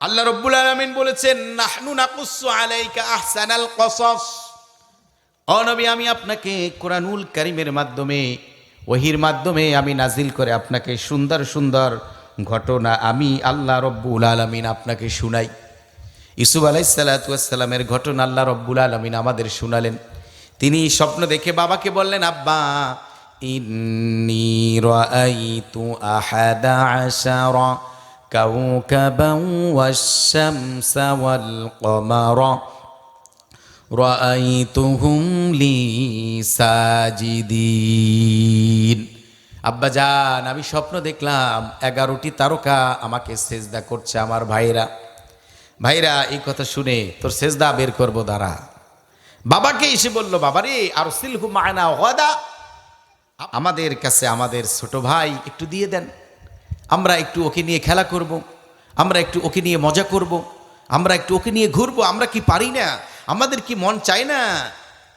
আল্লাহ রব্বুল আলমিন বলেছেন, নাহনু নাকুসু আলাইকা আহসানাল কসস। ও নবী, আমি আপনাকে কোরআনুল কারিমের মাধ্যমে, ওহির মাধ্যমে আমি নাজিল করে আপনাকে সুন্দর সুন্দর ঘটনা আমি আল্লাহ রব্বুল আলমিন আপনাকে শুনাই। ইসুফ আলাইসাল্লামের ঘটনা আল্লাহ রব্বুল আলমিন আমাদের শুনালেন। তিনি স্বপ্ন দেখে বাবাকে বললেন, আব্বা, ইন্নি রাআইতু আহাদা আশারা কাউকাবান ওয়াশ-শামসা ওয়াল কমারা রাআইতুহুম লি সাজিদিন আব্বা জান, আমি স্বপ্ন দেখলাম এগারোটি তারকা আমাকে সেজদা করছে আমার ভাইরা। ভাইরা, এই কথা শুনে তোর সেজদা বের করব দাঁড়া। বাবাকে এসে বলল, বাবারে আর সিলহু মায়না ওয়াদা। আমাদের কাছে আমাদের ছোট ভাই একটু দিয়ে দেন। আমরা একটু ওকে নিয়ে খেলা করব। আমরা একটু ওকে নিয়ে মজা করব। আমরা একটু ওকে নিয়ে ঘুরবো, আমরা কি পারি না? আমাদের কি মন চায় না?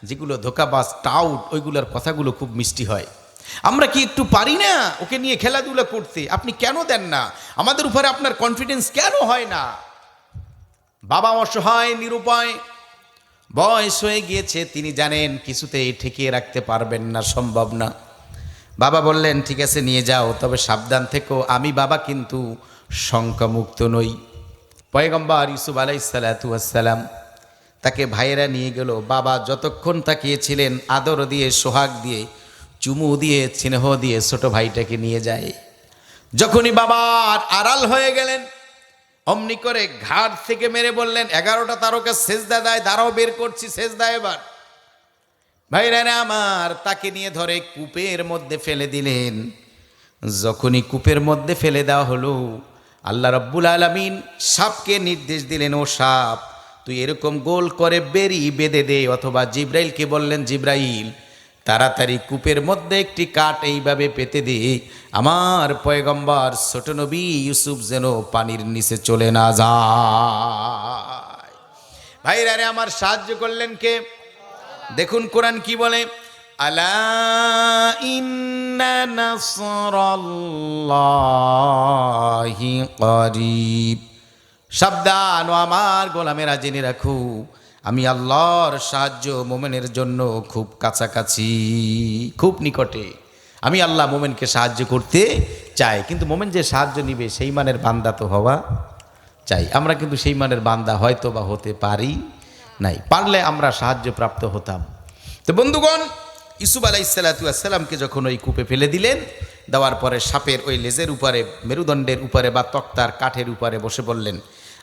যেগুলো ধোকাবাজ, টাউট, ওইগুলোর কথাগুলো খুব মিষ্টি হয়। আমরা কি একটু পারি না ওকে নিয়ে খেলাধুলা করতে? আপনি কেন দেন না? আমাদের উপরে আপনার কনফিডেন্স কেন হয় না? বাবা অসহায়, নিরুপায়, বয়স হয়ে গিয়েছে, তিনি জানেন কিছুতেই ঠেকিয়ে রাখতে পারবেন না, সম্ভব না। বাবা বললেন, ঠিক আছে, নিয়ে যাও, তবে সাবধান থেকো, আমি বাবা কিন্তু শঙ্কামুক্ত নই। পয়গম্বর ইউসুফ আলাইসালাম তাকে ভাইয়েরা নিয়ে গেল। বাবা যতক্ষণ তাকিয়েছিলেন, আদর দিয়ে, সোহাগ দিয়ে, চুমু দিয়ে, স্নেহ দিয়ে ছোট ভাইটাকে নিয়ে যায়। যখনই বাবার আড়াল হয়ে গেলেন, অমনি করে ঘাট থেকে মেরে বললেন, এগারোটা তারকা সেজদা দেয় দাঁড়াও, বের করছি শেষ সেজদা এবার। ভাইরা আমার, তাকে নিয়ে ধরে কূপের মধ্যে ফেলে দিলেন। যখনই কূপের মধ্যে ফেলে দেওয়া হলো, আল্লাহ রব্বুল আলমিন সাপকে নির্দেশ দিলেন, ও সাপ, তুই এরকম গোল করে বেরি বেঁধে দে। অথবা জিব্রাইলকে বললেন, জিব্রাইল, তাড়াতাড়ি কূপের মধ্যে একটি কাঠ এইভাবে পেতে দে। আমার পয়গম্বর ছোট নবী ইউসুফ যেন পানির নিচে চলে না যায়। ভাইরা রে আমার সাহায্য করলেন কে? দেখুন কোরআন কি বলে? সাবধান ও আমার গোলামেরা জেনে রাখু, আমি আল্লাহর সাহায্য মোমেনের জন্য খুব কাছাকাছি, খুব নিকটে। আমি আল্লাহ মোমেনকে সাহায্য করতে চাই, কিন্তু মোমেন যে সাহায্য নিবে, সেই মানের বান্দা তো হওয়া চাই। আমরা কিন্তু সেই মানের বান্দা হয়তো বা হতে পারি। নাই পারলে আমরা সাহায্য প্রাপ্ত হতাম তো বন্ধুগণ ইসুফ আলাইসাল্লাতুয়াসাল্লামকে যখন ওই কূপে ফেলে দিলেন দেওয়ার পরে সাপের ওই লেজের উপরে মেরুদণ্ডের উপরে বা তক্তার কাঠের উপরে বসে বললেন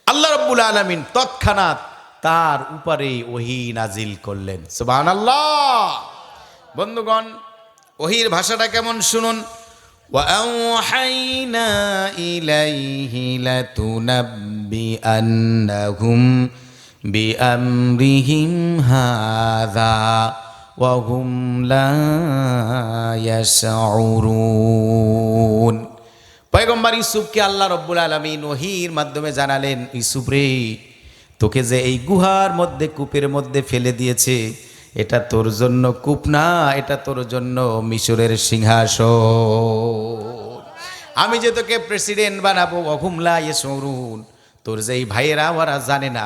আল্লাহ রব্বুল আলমিন তৎক্ষণাৎ তার উপরে ওহি নাজিল করলেন সুবাহ আল্লাহ বন্ধুগণ ওহির ভাষাটা কেমন শুনুন وأوحينا إليه لتنبئنهم بأمرهم هذا وهم لا يشعرون পয়গম্বর ইউসুফকে আল্লাহ রব্বুল আলমিন ওহির মাধ্যমে জানালেন ইউসুফ রে তোকে যে এই গুহার মধ্যে কূপের মধ্যে ফেলে দিয়েছে এটা তোর জন্য কূপ না এটা তোর জন্য মিশরের সিংহাসন আমি যে তোকে প্রেসিডেন্ট বানাবো অহুমলা ইয়ে সরুন তোর যেই ভাইয়েরা, ওরা জানে না,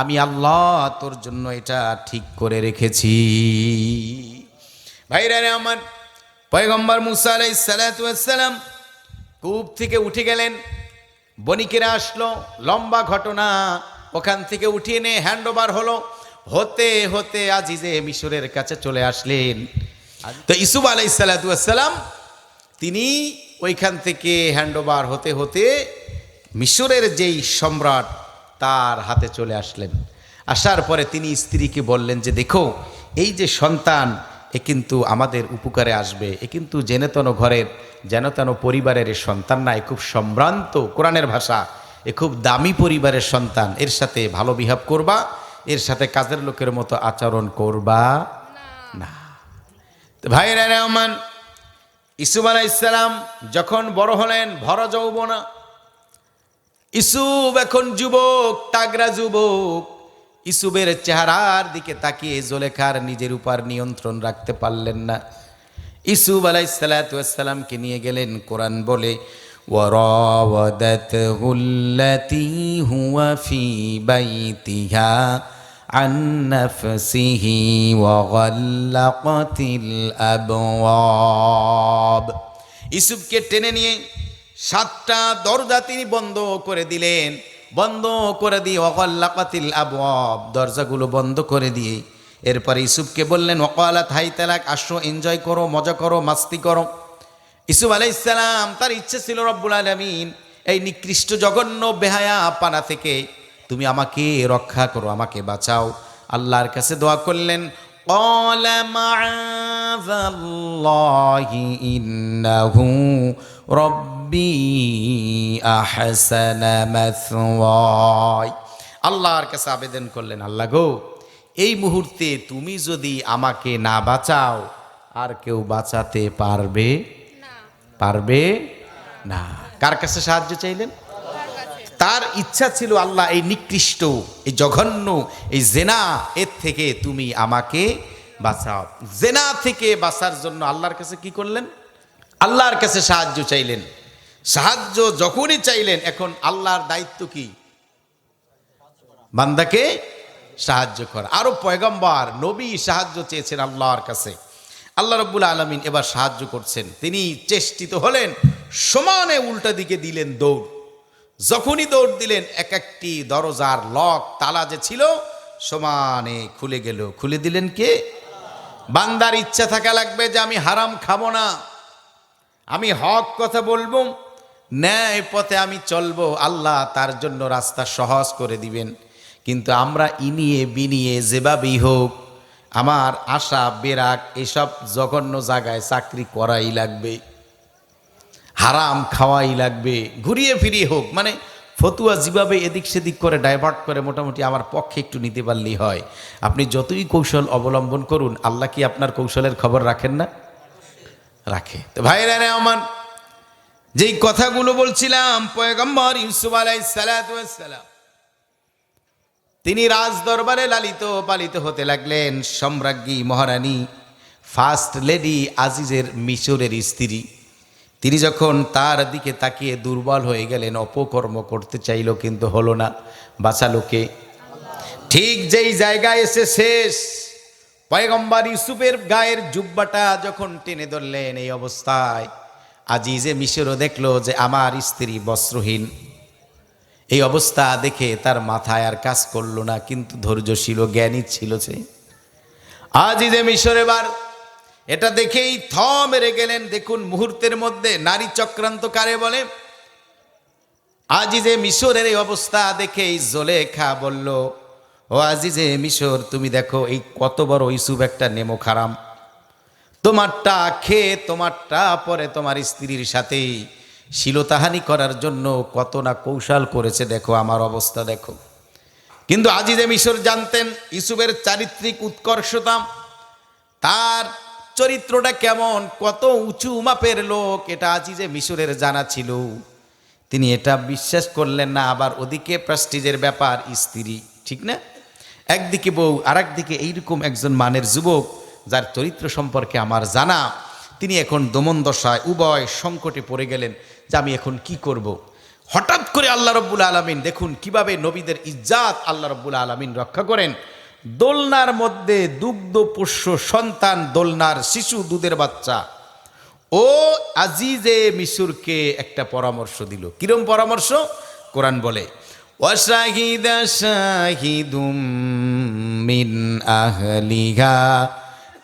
আমি আল্লাহ তোর জন্য এটা ঠিক করে রেখেছি। ভাইরা রে আমার, পয়গম্বর মুসা কূপ থেকে উঠে গেলেন, বণিকেরা আসলো, লম্বা ঘটনা, ওখান থেকে উঠিয়ে নিয়ে হ্যান্ড ওভার হলো, হতে হতে আজিজে মিশরের কাছে চলে আসলেন। তো ইসুফ আলাই সালাতাম তিনি ওইখান থেকে হ্যান্ড ওভার হতে হতে মিশরের যেই সম্রাট তার হাতে চলে আসলেন। আসার পরে তিনি স্ত্রীকে বললেন যে, দেখো, এই যে সন্তান, এ কিন্তু আমাদের উপকারে আসবে। এ কিন্তু জেনেতন ঘরের যেনতেন পরিবারের এ সন্তান না, এ খুব সম্ভ্রান্ত কোরআনের ভাষা। এ খুব দামি পরিবারের সন্তান। এর সাথে ভালো বিহেভ করবা, এর সাথে কাজের লোকের মতো আচরণ করবা না। ভাইরা রহমান আলাহ ইসলাম যখন বড় হলেন ভর যৌবনা ইসুফ এখন যুবক তাগরা যুবক ইসুবের চেহারার দিকে তাকিয়ে জোলেখার নিজের উপর নিয়ন্ত্রণ রাখতে পারলেন না ইসুফ আলাইসালাতামকে নিয়ে গেলেন কোরআন বলে وراودته التي هو في بيتها عن نفسه وغلقت الأبواب ইসুফকে টেনে নিয়ে সাতটা দরজা তিনি বন্ধ করে দিলেন। বন্ধ করে দিয়ে অকল্লাকাতিল আবওয়াব দরজাগুলো বন্ধ করে দিয়ে এরপরে ইসুফকে বললেন ওকালাত হাই তালাক, আসো এনজয় করো, মজা করো, মাস্তি করো। ইসুফ আলাইসালাম তার ইচ্ছে ছিল, রব্বুল আলমিন, এই নিকৃষ্ট জঘন্য বেহায়া পানা থেকে তুমি আমাকে রক্ষা করো, আমাকে বাঁচাও। আল্লাহর কাছে দোয়া করলেন قال معاذ الله إنه ربي أحسن مثواي আল্লাহর কাছে আবেদন করলেন আল্লাহ গো এই মুহূর্তে তুমি যদি আমাকে না বাঁচাও আর কেউ বাঁচাতে পারবে পারবে না কার কাছে সাহায্য চাইলেন তার ইচ্ছা ছিল আল্লাহ এই নিকৃষ্ট, এই জঘন্য, এই জেনা, এর থেকে তুমি আমাকে বাঁচাও। জেনা থেকে বাঁচার জন্য আল্লাহর কাছে কি করলেন? আল্লাহর কাছে সাহায্য চাইলেন। সাহায্য যখনই চাইলেন, এখন আল্লাহর দায়িত্ব কি? বান্দাকে সাহায্য করা। আরও পয়গম্বর, নবী সাহায্য চেয়েছেন আল্লাহর কাছে। আল্লাহ রব্বুল আলমিন এবার সাহায্য করছেন। তিনি চেষ্টিত হলেন, সমানে উল্টা দিকে দিলেন দৌড়। যখনই দৌড় দিলেন, এক একটি দরজার লক, তালা যে ছিল, সমানে খুলে গেল। খুলে দিলেন কে? বান্দার ইচ্ছা থাকা লাগবে যে আমি হারাম খাব না। আমি হক কথা বলব, ন্যায় পথে আমি চলবো। আল্লাহ তার জন্য রাস্তা সহজ করে দিবেন। কিন্তু আমরা ইনিয়ে বিনিয়ে যেভাবেই হোক, আমার আশা, বেরাক, এসব জঘন্য জায়গায় চাকরি করাই লাগবে। হারাম খাওয়াই লাগবে, ঘুরিয়ে ফিরিয়ে হোক। মানে ফতুয়া যেভাবে এদিক সেদিক করে ডাইভার্ট করে, মোটামুটি আমার পক্ষে একটু নিতে পারলেই হয়। আপনি যতই কৌশল অবলম্বন করুন, আল্লাহ কি আপনার কৌশলের খবর রাখেন না? রাখে। তো ভাইরা রে আমার, যেই কথাগুলো বলছিলাম, পয়গম্বর ইউসুফ আলাই সালাম, তিনি রাজ দরবারে লালিত, পালিত হতে লাগলেন। সম্রাজ্ঞী, মহারানী ফার্স্ট লেডি আজিজের মিশরের স্ত্রী। তিনি যখন তার দিকে তাকিয়ে দুর্বল হয়ে গেলেন, অপকর্ম করতে চাইল কিন্তু হলো না বাঁচালোকে ঠিক যেই জায়গায় এসে শেষ, পয়গম্বর ইউসুফের গায়ের জুব্বাটা যখন টেনে ধরলেন এই অবস্থায়, আজিজে মিশরও দেখল যে আমার স্ত্রী বস্ত্রহীন। এই অবস্থা দেখে তার মাথায় আর কাজ করল না, কিন্তু ধৈর্যশীল ও জ্ঞানী ছিল সে। আজিজে মিশর এবার এটা দেখেই থ মেরে গেলেন। দেখুন, মুহূর্তের মধ্যে নারী চক্রান্ত কারে বলে? আজিজে মিশরের এই অবস্থা দেখেই জোলেখা বলল, ও আজিজে মিশর, তুমি দেখো এই কত বড় ইসুব একটা নেমো খারাম। তোমারটা খেয়ে, তোমারটা পরে তোমার স্ত্রীর সাথেই শিলতাহানি করার জন্য কত না কৌশল করেছে, দেখো, আমার অবস্থা দেখো। কিন্তু আজিজে মিশর জানতেন ইসুফের চারিত্রিক উৎকর্ষতা, তার চরিত্রটা কেমন? কত উঁচু মাপের লোক? এটা আজিজে মিশরের জানা ছিল। তিনি এটা বিশ্বাস করলেন না, আবার ওদিকে প্রেস্টিজের ব্যাপার, স্ত্রী, ঠিক না? একদিকে বউ আর একদিকে এইরকম একজন মানের যুবক, যার চরিত্র সম্পর্কে আমার জানা। তিনি এখন দমন দশায় উভয় সংকটে পড়ে গেলেন যে আমি এখন কি করব। হঠাৎ করে আল্লাহ রব্বুল আলমিন, দেখুন কীভাবে নবীদের ইজ্জাত আল্লাহ রব্বুল আলমিন রক্ষা করেন। দোলনার মধ্যে দুগ্ধ পোষ্য সন্তান দোলনার শিশু দুধের বাচ্চা ও আজিজে মিশুরকে একটা পরামর্শ দিল কিরম পরামর্শ কোরআন বলে وشهد شاهد من أهلها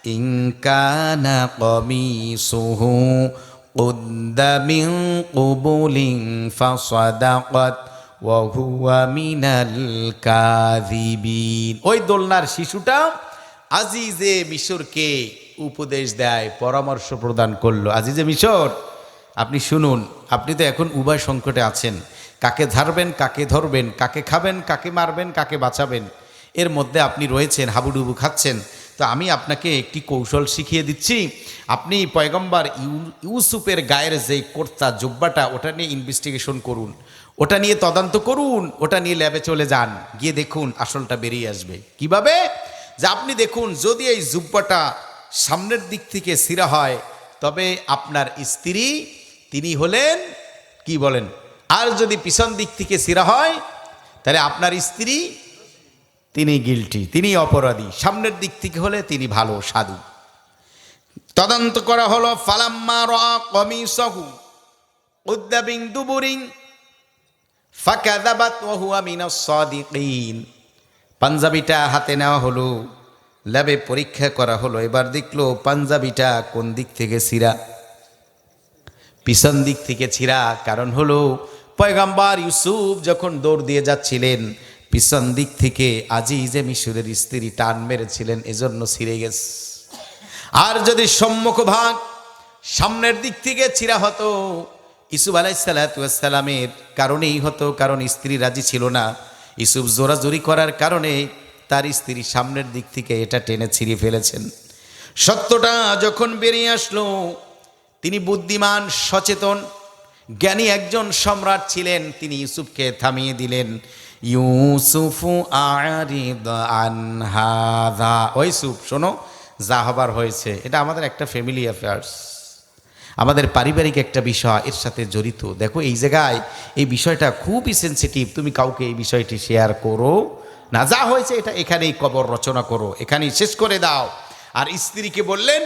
إن كان قميصه قد من قبل فصدقت ওই দোলনার শিশুটা আজিজে মিশরকে উপদেশ দেয়, পরামর্শ প্রদান করল। আজিজে মিশর, আপনি শুনুন, আপনি তো এখন উভয় সংকটে আছেন। কাকে ধারবেন কাকে ধরবেন, কাকে খাবেন, কাকে মারবেন, কাকে বাঁচাবেন, এর মধ্যে আপনি রয়েছেন, হাবুডুবু খাচ্ছেন। তো আমি আপনাকে একটি কৌশল শিখিয়ে দিচ্ছি। আপনি পয়গম্বার ইউসুফের গায়ের যে কর্তা, জোব্বাটা, ওটা নিয়ে ইনভেস্টিগেশন করুন। ওটা নিয়ে তদন্ত করুন, ওটা নিয়ে ল্যাবে চলে যান, গিয়ে দেখুন আসলটা বেরিয়ে আসবে। কীভাবে? যে আপনি দেখুন, যদি এই জুব্বাটা সামনের দিক থেকে সিরা হয়, তবে আপনার স্ত্রী, তিনি হলেন, কি বলেন, আর যদি পিছন দিক থেকে সিরা হয়, তাহলে আপনার স্ত্রী, তিনি গিলটি তিনি অপরাধী। সামনের দিক থেকে হলে তিনি ভালো, সাধু। তদন্ত করা হলো, ফালাম্মা রা কমিসহু, উদ্দাবিং দুবুরিং মিনাস পাঞ্জাবিটা হাতে নেওয়া হলো, ল্যাবে পরীক্ষা করা হলো, এবার দেখল পাঞ্জাবিটা কোন দিক থেকে ছিঁড়া। পিছন দিক থেকে ছিঁড়া কারণ হলো, পয়গাম্বার ইউসুফ যখন দৌড় দিয়ে যাচ্ছিলেন, পিছন দিক থেকে আজিজে মিশুরের স্ত্রী টান মেরেছিলেন, এজন্য ছিঁড়ে গেছে। আর যদি সম্মুখ ভাগ সামনের দিক থেকে ছিঁড়া হতো ইসুফ আলাইসালামের কারণেই হতো, কারণ স্ত্রী রাজি ছিল না। ইসুফ জোরাজোরি করার কারণে তার স্ত্রী সামনের দিক থেকে এটা টেনে ছিঁড়ে ফেলেছেন। সত্যটা যখন বেরিয়ে আসলো, তিনি বুদ্ধিমান, সচেতন, জ্ঞানী একজন সম্রাট ছিলেন, তিনি ইউসুফকে থামিয়ে দিলেন। ইউসুফু আনহাদা ওই সুফ শোনো, যা হবার হয়েছে। এটা আমাদের একটা ফ্যামিলি অ্যাফেয়ার্স আমাদের পারিবারিক একটা বিষয় এর সাথে জড়িত। দেখো, এই জায়গায় এই বিষয়টা খুবই সেন্সিটিভ তুমি কাউকে এই বিষয়টি শেয়ার করো। না, যা হয়েছে এটা এখানেই কবর রচনা করো, এখানেই শেষ করে দাও। আর স্ত্রীকে বললেন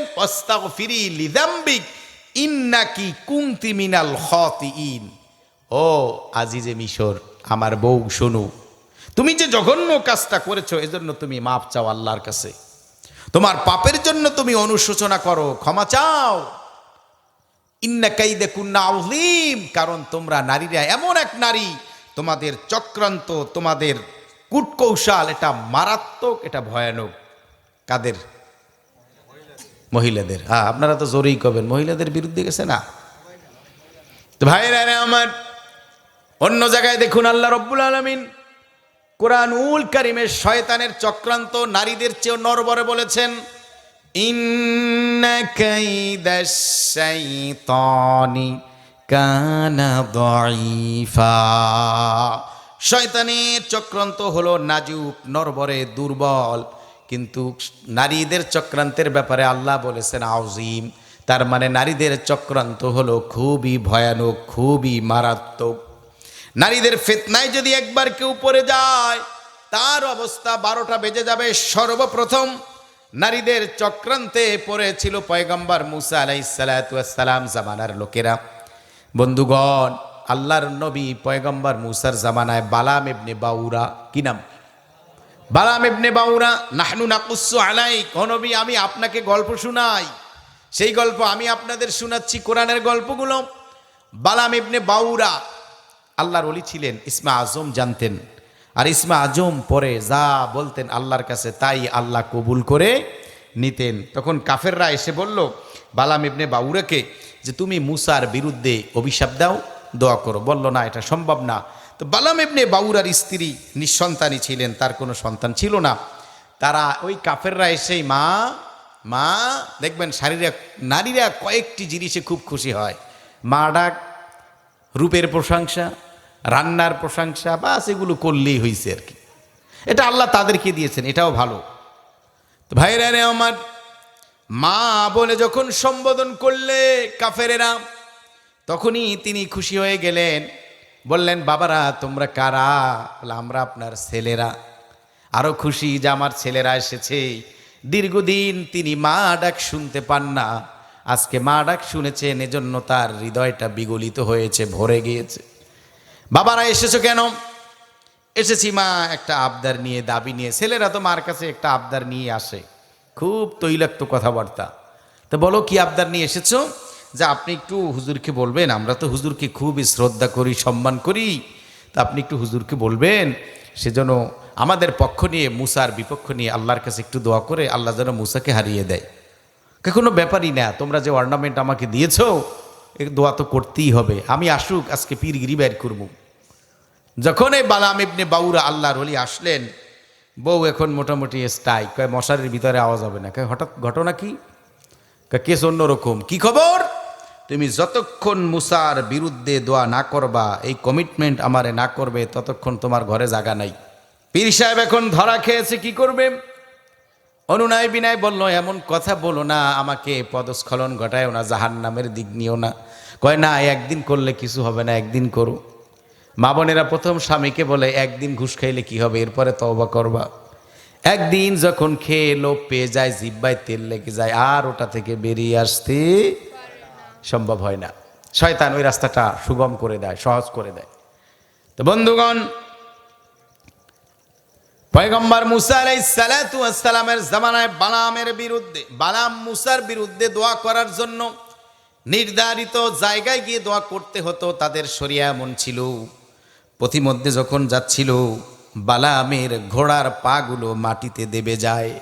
ফিরি লিদাম্বিক ইন্নাকি কুংতি মিনাল ইন ও আজিজে মিশর, আমার বউ, শোনো, তুমি যে জঘন্য কাজটা করেছ, এজন্য তুমি মাপ চাও আল্লাহর কাছে। তোমার পাপের জন্য তুমি অনুশোচনা করো, ক্ষমা চাও। ইন্না কাইদে কুন্না আউলিম কারণ তোমরা নারীরা এমন এক নারী, তোমাদের চক্রান্ত, তোমাদের কূটকৌশল, এটা মারাত্মক, এটা ভয়ানক। কাদের? মহিলাদের। হ্যাঁ আপনারা তো জোরেই কবেন, মহিলাদের বিরুদ্ধে গেছে না? তো ভাইরা রে আমার অন্য জায়গায় দেখুন, আল্লাহ রব্বুল আলমিন কোরআন উল কারিমের শয়তানের চক্রান্ত নারীদের চেয়েও নরবরে বলেছেন ইন্না কাইদাশ শাইতানি কানা দাঈফা শয়তানের চক্রান্ত হলো নাজুক, নরবরে, দুর্বল। কিন্তু নারীদের চক্রান্তের ব্যাপারে আল্লাহ বলেছেন আউজিম তার মানে নারীদের চক্রান্ত হলো খুবই ভয়ানক, খুবই মারাত্মক। নারীদের ফেতনায় যদি একবার কেউ পড়ে যায়, তার অবস্থা বারোটা বেজে যাবে সর্বপ্রথম। নারীদের চক্রান্তে পড়েছিল পয়গম্বর মুসা আলাইসালাম জামানার লোকেরা। বন্ধুগণ, আল্লাহর নবী পয়গম্বর মুসার জামানায় বালাম ইবনে বাউরা, কি নাম? বালাম ইবনে বাউরা, নাহনু নাকুসু আলাই নবী, আমি আপনাকে গল্প শোনাই। সেই গল্প আমি আপনাদের শোনাচ্ছি কোরআনের গল্পগুলো। বালাম ইবনে বাউরা, আল্লাহর অলি ছিলেন, ইসমা আজম জানতেন। আর ইসমা আজম পরে যা বলতেন আল্লাহর কাছে, তাই আল্লাহ কবুল করে নিতেন। তখন কাফেররা এসে বলল, বালাম ইবনে বাউরাকে, যে তুমি মুসার বিরুদ্ধে অভিশাপ দাও, দোয়া করো। বলল, না, এটা সম্ভব না। তো বালাম ইবনে বাউরার স্ত্রী নিঃসন্তানই ছিলেন, তার কোনো সন্তান ছিল না। তারা, ওই কাফেররা এসেই, মা মা, দেখবেন শারীরা নারীরা কয়েকটি জিনিসে খুব খুশি হয়। মা ডাক, রূপের প্রশংসা রান্নার প্রশংসা বা সেগুলো করলেই হয়েছে আর কি। এটা আল্লাহ তাদেরকে দিয়েছেন এটাও ভালো। তো ভাইরা রে আমার মা বলে যখন সম্বোধন করলে কাফেরেরা তখনই তিনি খুশি হয়ে গেলেন। বললেন বাবারা তোমরা কারা? বলে, আমরা আপনার ছেলেরা। আরও খুশি যে আমার ছেলেরা এসেছে। দীর্ঘদিন তিনি মা ডাক শুনতে পান না। আজকে মা ডাক শুনেছেন এজন্য তার হৃদয়টা বিগলিত হয়েছে ভরে গিয়েছে। বাবারা, এসেছ কেন? এসেছি মা, একটা আবদার নিয়ে, দাবি নিয়ে। ছেলেরা তো মার কাছে একটা আবদার নিয়ে আসে। খুব তৈলাক্ত কথাবার্তা। তো বলো, কি আবদার নিয়ে এসেছ? যে আপনি একটু হুজুরকে বলবেন, আমরা তো হুজুরকে খুবই শ্রদ্ধা করি, সম্মান করি। তা আপনি একটু হুজুরকে বলবেন সেজন্য আমাদের পক্ষ নিয়ে, মুসার বিপক্ষ নিয়ে, আল্লাহর কাছে একটু দোয়া করে, আল্লাহ যেন মুসাকে হারিয়ে দেয়। কোনো ব্যাপারই না, তোমরা যে অর্নামেন্ট আমাকে দিয়েছ, এ দোয়া তো করতেই হবে। আমি আসুক, আজকে পীরগিরি বের করব। যখন এই বালাম ইবনে বাউরা আল্লাহর অলি আসলেন, বউ এখন মোটামুটি স্টাই কয়, মশারির ভিতরে আওয়াজ হবে না। কয়, হঠাৎ ঘটনা কি? কেস অন্যরকম। কি খবর? তুমি যতক্ষণ মুসার বিরুদ্ধে দোয়া না করবা, এই কমিটমেন্ট আমারে না করবে, ততক্ষণ তোমার ঘরে জাগা নাই। পীর সাহেব এখন ধরা খেয়েছে, কি করবে? অনুনয় বিনয় বলল, এমন কথা বলো না, আমাকে পদস্খলন ঘটায়ও না জাহান নামের দিক নিও না। কয়, না, একদিন করলে কিছু হবে না, একদিন করো। মা বোনেরা প্রথম স্বামীকে বলে, একদিন ঘুষ খাইলে কি হবে? এরপরে তওবা করবা। একদিন যখন খেয়ে লোভ পেয়ে যায়, জিব্বায় তেল লেগে যায়, আর ওটা থেকে বেরিয়ে আসতে সম্ভব হয় না। শয়তান ওই রাস্তাটা সুগম করে দেয়, সহজ করে দেয়। তো বন্ধুগণ, পয়গম্বর মুসা আলাইসালামের জামানায় বালামের বিরুদ্ধে, বালাম মুসার বিরুদ্ধে দোয়া করার জন্য নির্ধারিত জায়গায় গিয়ে দোয়া করতে হতো, তাদের শরিয়া এমন ছিল। পথিমধ্যে যখন যাচ্ছিল, বালামের ঘোড়ার পাগুলো মাটিতে দেবে যায়।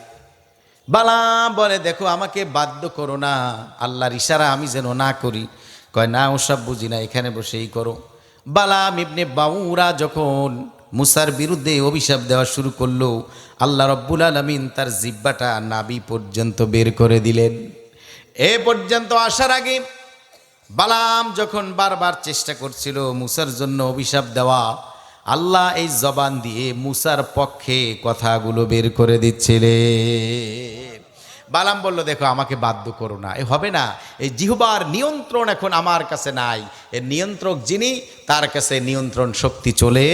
বালাম বলে, দেখো, আমাকে বাধ্য করো না। আল্লাহর ইশারা আমি যেন না করি। কয়, না, ওসব বুঝি না, এখানে বসেই করো। বালাম ইবনে বাউরা যখন মুসার বিরুদ্ধে অভিশাপ দেওয়া শুরু করল, আল্লাহ রব্বুল আলমিন তার জিব্বাটা নাবি পর্যন্ত বের করে দিলেন। এ পর্যন্ত আসার আগে বালাম যখন বারবার চেষ্টা করছিল মুসার জন্য অভিশাপ দেওয়া, আল্লাহ এই জবান দিয়ে মুসার পক্ষে কথাগুলো বের করে দিচ্ছিলেন বালাম বলল, দেখো, আমাকে বাধ্য করো না। এ হবে না। এই জিহবার নিয়ন্ত্রণ এখন আমার কাছে নাই। এর নিয়ন্ত্রক যিনি, তার কাছে নিয়ন্ত্রণ শক্তি চলে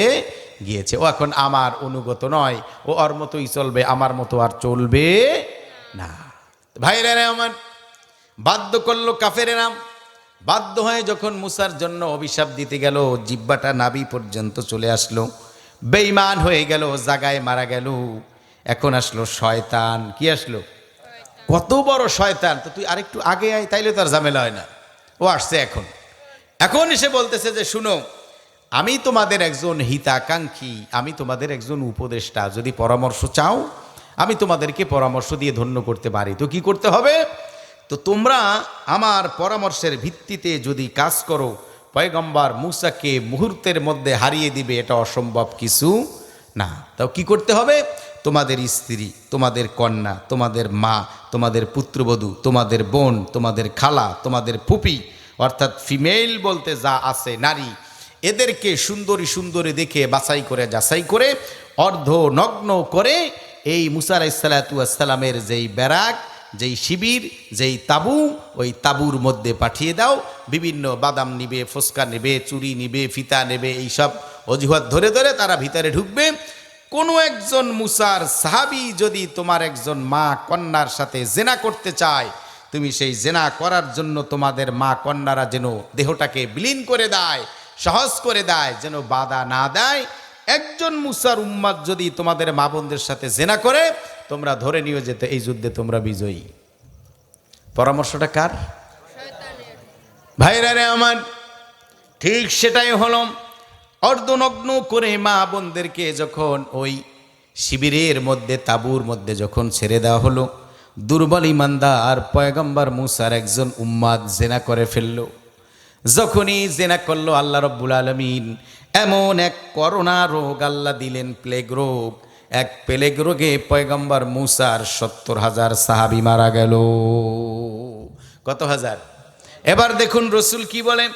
গিয়েছে। ও এখন আমার অনুগত নয়। ও ওর মতোই চলবে, আমার মতো আর চলবে না। ভাইরা আমার বাধ্য করল কাফের নাম বাধ্য হয়ে যখন মুসার জন্য অভিশাপ দিতে গেল, জিব্বাটা নাবি পর্যন্ত চলে আসলো। বেইমান হয়ে গেল, জাগায় মারা গেল। এখন আসলো শয়তান। কি আসলো? কত বড় শয়তান। তো তুই আরেকটু আগে আয়, তাইলে তার ঝামেলা হয় না। ও আসছে এখন। এখন এসে বলতেছে যে, শুনো, আমি তোমাদের একজন হিতাকাঙ্ক্ষী, আমি তোমাদের একজন উপদেষ্টা। যদি পরামর্শ চাও, আমি তোমাদেরকে পরামর্শ দিয়ে ধন্য করতে পারি। তো কি করতে হবে? তো তোমরা আমার পরামর্শের ভিত্তিতে যদি কাজ করো, পয়গম্বর মুসাকে মুহূর্তের মধ্যে হারিয়ে দিবে, এটা অসম্ভব কিছু না। তাও কি করতে হবে? তোমাদের স্ত্রী, তোমাদের কন্যা, তোমাদের মা, তোমাদের পুত্রবধূ, তোমাদের বোন, তোমাদের খালা, তোমাদের ফুপি, অর্থাৎ ফিমেল বলতে যা আছে নারী, এদেরকে সুন্দরী সুন্দরী দেখে বাছাই করে, যাচাই করে অর্ধ নগ্ন করে এই মুসার ইসালাতামের যেই ব্যারাক যেই শিবির, যেই তাবু, ওই তাবুর মধ্যে পাঠিয়ে দাও। বিভিন্ন বাদাম নিবে, ফুসকা নেবে চুরি নিবে, ফিতা নেবে, এইসব অজুহাত ধরে ধরে তারা ভিতরে ঢুকবে। কোনো একজন মুসার সাহাবি যদি তোমার একজন মা কন্যার সাথে জেনা করতে চায়, তুমি সেই জেনা করার জন্য তোমাদের মা কন্যারা যেন দেহটাকে বিলীন করে দেয়, সহজ করে দেয়, যেন বাধা না দেয় একজন মুসার উম্মাদ যদি তোমাদের মা বোনদের সাথে জেনা করে, তোমরা ধরে নিয়ে যেতে এই যুদ্ধে তোমরা বিজয়ী। পরামর্শটা কার? ভাইরা রে আমার, ঠিক সেটাই হলো। অর্ধনগ্ন করে মা বোনদেরকে যখন ওই শিবিরের মধ্যে, তাবুর মধ্যে যখন ছেড়ে দেওয়া হলো, দুর্বল ইমানদার পয়গম্বর মুসার একজন উম্মাদ জেনা করে ফেলল। যখনই জেনা করল, আল্লাহ রব্বুল আলমিন এমন এক করোনা রোগ আল্লাহ দিলেন প্লেগ রোগ। এক প্লেগ রোগে পয়গম্বর মুসার সত্তর হাজার সাহাবি মারা গেল। কত হাজার? এবার দেখুন রসুল কি বলেন?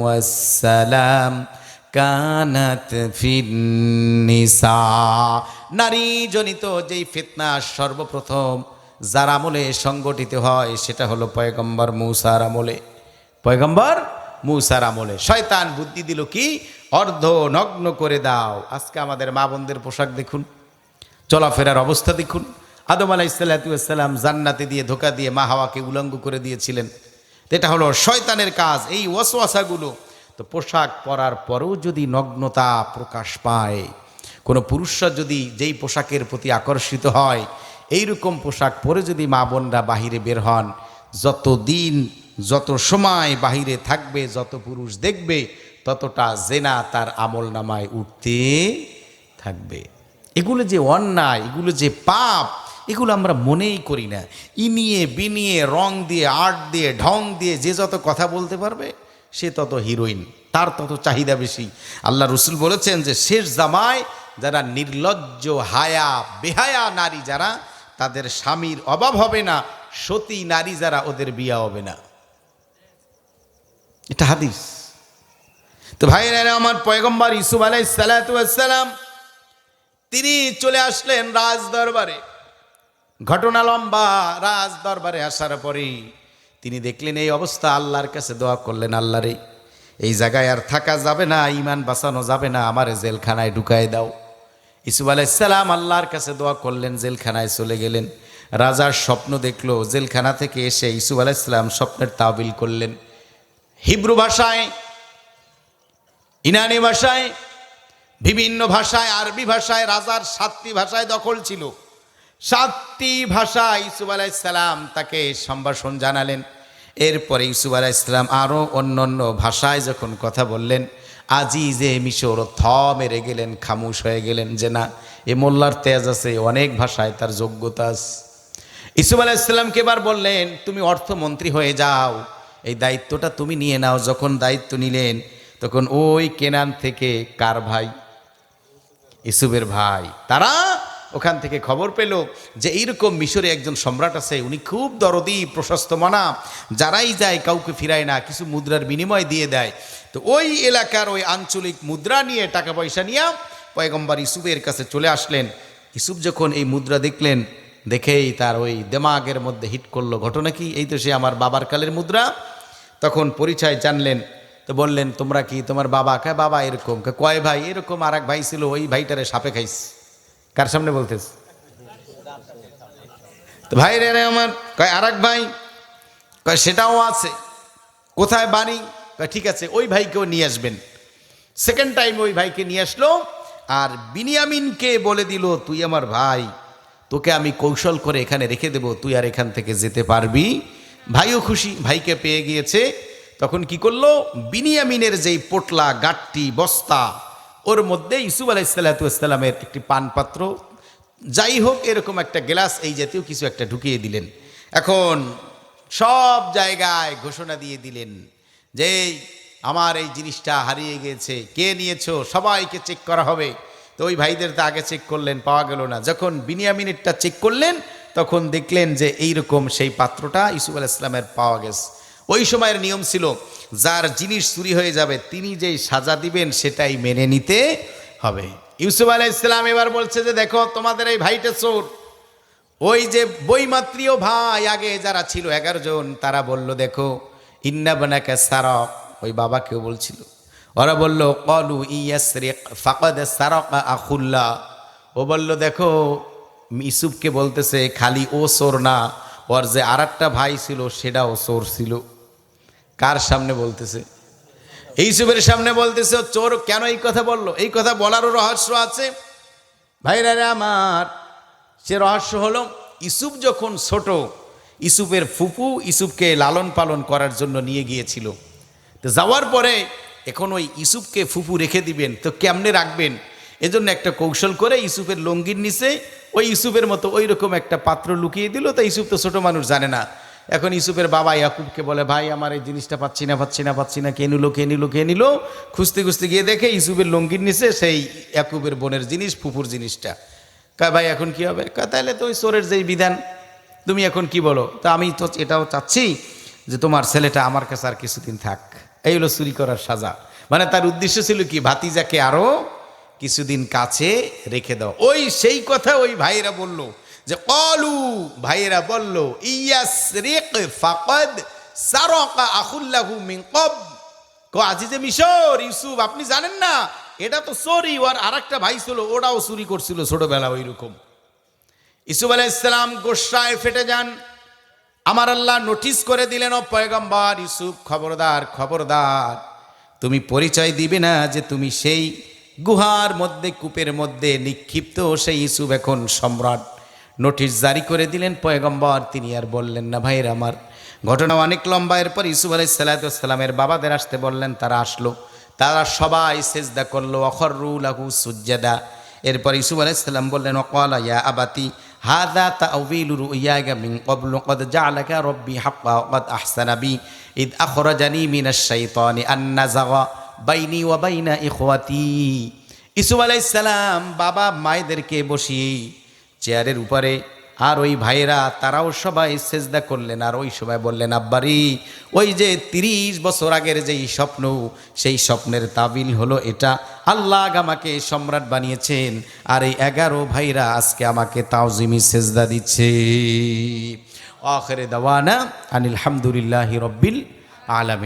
ওয়াসসালাম কানাত ফিন্নিসা। নারী জনিত যেই ফিতনা সর্বপ্রথম, যার আমলে সংগঠিত হয়, সেটা হলো পয়গম্বর মৌসার আমলে। পয়গম্বর মৌসার আমলে। শয়তান বুদ্ধি দিল কি? অর্ধ নগ্ন করে দাও। আজকে আমাদের মা বোনদের পোশাক দেখুন, চলাফেরার অবস্থা দেখুন। আদম আলাহ ইসাল্লাতাম জান্নাতে দিয়ে ধোকা দিয়ে মা হাওয়াকে উলঙ্গ করে দিয়েছিলেন। এটা হলো শয়তানের কাজ, এই ওয়াসওয়াসাগুলো। তো পোশাক পরার পরেও যদি নগ্নতা প্রকাশ পায় কোনো পুরুষরা যদি যেই পোশাকের প্রতি আকর্ষিত হয়, এইরকম পোশাক পরে যদি মা বোনরা বাহিরে বের হন, যত দিন, যত সময় বাহিরে থাকবে, যত পুরুষ দেখবে, ততটা জেনা তার আমল নামায় উঠতে থাকবে। এগুলো যে অন্যায়, এগুলো যে পাপ, এগুলো আমরা মনেই করি না। ইনিয়ে, বিনিয়ে, রং দিয়ে, আর্ট দিয়ে, ঢং দিয়ে যে যত কথা বলতে পারবে, সে তত হিরোইন, তার তত চাহিদা বেশি। আল্লাহ রসুল বলেছেন যে, শেষ জামায় যারা নির্লজ্জ, হায়া, বেহায়া নারী যারা, তাদের স্বামীর অভাব হবে না, সতী নারী যারা, ওদের বিয়া হবে না। এটা হাদিস। তো ভাইয়েরা, আমার পয়গম্বর ইসুফ আলাই সালাম, তিনি চলে আসলেন রাজ দরবারে। ঘটনা লম্বা, রাজ দরবারে আসার পরে তিনি দেখলেন, এই অবস্থা আল্লাহর কাছে দোয়া করলেন আল্লাহরে। এই জায়গায় আর থাকা যাবে না, ইমান বাঁচানো যাবে না, আমার জেলখানায় ঢুকায় দাও। ইসুফ আলাইসালাম আল্লাহর কাছে দোয়া করলেন, জেলখানায় চলে গেলেন। রাজার স্বপ্ন দেখল, জেলখানা থেকে এসে ইসুফ আলাইসালাম স্বপ্নের তাবিল করলেন। হিব্রু ভাষায়, ইনানি ভাষায়, বিভিন্ন ভাষায়, আরবি ভাষায়, রাজার সাতটি ভাষায় দখল ছিল। সাতটি ভাষা ইসুফ আলাইসালাম তাকে সম্ভাষণ জানালেন। এরপরে ইসুফ আলাইসালাম আরও অন্য অন্য ভাষায় যখন কথা বললেন আজি যে মিশর, থ মেরে গেলেন, খামুশ হয়ে গেলেন যে না, এ মোল্লার তেজ আছে অনেক ভাষায় তার যোগ্যতা আছে। ইসুফ আলাইসাল্লামকে এবার বললেন, তুমি অর্থমন্ত্রী হয়ে যাও, এই দায়িত্বটা তুমি নিয়ে নাও। যখন দায়িত্ব নিলেন, তখন ওই কেনান থেকে কার ভাই? ইসুফের ভাই। তারা ওখান থেকে খবর পেল যে এইরকম মিশরে একজন সম্রাট আছে, উনি খুব দরদি, প্রশস্ত মানা, যারাই যায় কাউকে ফিরায় না, কিছু মুদ্রার বিনিময় দিয়ে দেয়। তো ওই এলাকার ওই আঞ্চলিক মুদ্রা নিয়ে টাকা পয়সা নিয়ে পয়গম্বর ইসুফের কাছে চলে আসলেন। ইসুফ যখন এই মুদ্রা দেখলেন, দেখেই তার ওই দেমাগের মধ্যে হিট করল। ঘটনা কি? এই তো সে আমার বাবার কালের মুদ্রা। তখন পরিচয় জানলেন, তো বললেন, তোমরা কি তোমার বাবা? কে বাবা? এরকম। কয় ভাই? এরকম আর ভাই ছিল, ওই ভাইটারে সাপে খাইস কার সামনে বলতেস তো ভাই রে আমার, কয় আর ভাই, কয় সেটাও আছে। কোথায় বাড়ি? কয় ঠিক আছে, ওই ভাইকেও নিয়ে আসবেন। সেকেন্ড টাইম ওই ভাইকে নিয়ে আসলো, আর বিনিয়ামিনকে বলে দিল, তুই আমার ভাই, তোকে আমি কৌশল করে এখানে রেখে দেব, তুই আর এখান থেকে যেতে পারবি। ভাইও খুশি, ভাইকে পেয়ে গিয়েছে। তখন কি করল? বিনিয়ামিনের যেই পোটলা, গাট্টি, বস্তা ওর মধ্যে ইসুফ আলাইসাল্লাতামের একটি পানপাত্র। যাই হোক, এরকম একটা গ্লাস এই জাতীয় কিছু একটা ঢুকিয়ে দিলেন। এখন সব জায়গায় ঘোষণা দিয়ে দিলেন যে, আমার এই জিনিসটা হারিয়ে গেছে। কে নিয়েছো? সবাইকে চেক করা হবে। তো ওই ভাইদের তো আগে চেক করলেন, পাওয়া গেল না। যখন বিনিয়ামিনেরটা চেক করলেন, তখন দেখলেন যে, এইরকম সেই পাত্রটা ইসুফ আল ইসলামের পাওয়া গেছে। ওই সময়ের নিয়ম ছিল, যার জিনিস চুরি হয়ে যাবে, তিনি যেই সাজা দিবেন সেটাই মেনে নিতে হবে। ইউসুফ আলাহ ইসলাম এবার বলছে যে, দেখো, তোমাদের এই ভাইটা চোর। ওই যে বইমাত্রীয় ভাই আগে যারা ছিল, এগারো জন, তারা বলল, দেখো, ইন্না বানাকে সারক। ওই বাবাকেও বলছিল। ওরা বলল কলু ইয়াসরে ফাকদ সারক আখুল্লা। ও বলল, দেখো ইসুফকে বলতেছে, খালি ও সোর না, ওর যে আর ভাই ছিল, সেটাও সোর ছিল। কার সামনে বলতেছে? ইসুফের সামনে বলতেছে, চোর, কেন এই কথা বলল? এই কথা বলারও রহস্য আছে। ভাইরা রে আমার, সে রহস্য হলো ইসুফ যখন ছোট ইসুফের ফুপু ইসুফকে লালন পালন করার জন্য নিয়ে গিয়েছিল। তো যাওয়ার পরে এখন ওই ইসুফকে ফুপু রেখে দিবেন, তো কেমনে রাখবেন? এজন্য একটা কৌশল করে ইসুফের লঙ্গির নিচে ওই ইসুফের মতো ওই রকম একটা পাত্র লুকিয়ে দিল। তা ইসুফ তো ছোট মানুষ, জানে না। এখন ইসুফের বাবা ইয়াকুবকে বলে, ভাই, আমার এই জিনিসটা পাচ্ছি না পাচ্ছি না পাচ্ছি না। কে নিল কে নিল কে নিল? খুঁজতে খুঁজতে গিয়ে দেখে ইসুফের লঙ্গির নিচে সেই ইয়াকুবের বোনের জিনিস ফুপুর জিনিসটা। কা ভাই, এখন কি হবে? কা তাহলে তো ওই সোরের যেই বিধান। তুমি এখন কি বলো? তা আমি তো এটাও চাচ্ছি যে তোমার ছেলেটা আমার কাছে আর কিছুদিন থাক। এই হলো চুরি করার সাজা। মানে তার উদ্দেশ্য ছিল কি? ভাতিজাকে আরও কিছুদিন কাছে রেখে দাও। ওই সেই কথা ওই ভাইয়েরা বলল। যে কলু, ভাইয়েরা বলল ইয়াস রেক ফাকদ সারকা আখুল্লাহু মিন কব। কো, আজিজে মিশর, ইউসুফ, আপনি জানেন না, এটা তো ওর আর একটা ভাই ছিল ওটাও চুরি করছিল ছোটবেলা ওই রকম ইসুফ আলাইসালাম গোসায় ফেটে যান। আমার আল্লাহ নোটিস করে দিলেন, ও পয়গম্বর ইসুফ খবরদার খবরদার, তুমি পরিচয় দিবে না যে তুমি সেই গুহার মধ্যে, কূপের মধ্যে নিক্ষিপ্ত সেই ইসুফ এখন সম্রাট। নোটিশ জারি করে দিলেন, পয়গম্বর তিনি আর বললেন, না ভাইয়ের আমার। ঘটনা অনেক লম্বা। এরপর ইসুফ আলাই সাল্লাতামের বাবাদের আসতে বললেন, তারা আসলো। তারা সবাই সেজদা করল অখরু লাহু সুজ্জাদা। এরপর ইসুফ আলাইসাল্লাম বললেন, অকালা ইয়া আবাতি হাদা তাউবিলু রুইয়াগা মিন ক্বাবলু, ক্বাদ জাআলাকা রাব্বি হাক্কা ক্বাদ আহসানা বি, ইদ আখরাজানি মিনাশ শাইতানি আন্নাযাগা বাইনি ওয়া বাইনা ইখওয়াতি। ইসুফ আলাইহিস সালাম বাবা মায়েদেরকে বসিয়ে চেয়ারের উপরে, আর ওই ভাইয়েরা, তারাও সবাই সেজদা করলেন, আর ওই সময় বললেন, আব্বারি, ওই যে তিরিশ বছর আগের যেই স্বপ্ন, সেই স্বপ্নের তাবিল হলো এটা। আল্লাহ আমাকে সম্রাট বানিয়েছেন, আর এই এগারো ভাইরা আজকে আমাকে তাওজিমি সেজদা দিচ্ছে। আখেরে দাওয়ানা আনিল হামদুলিল্লাহি রব্বিল আলামিন।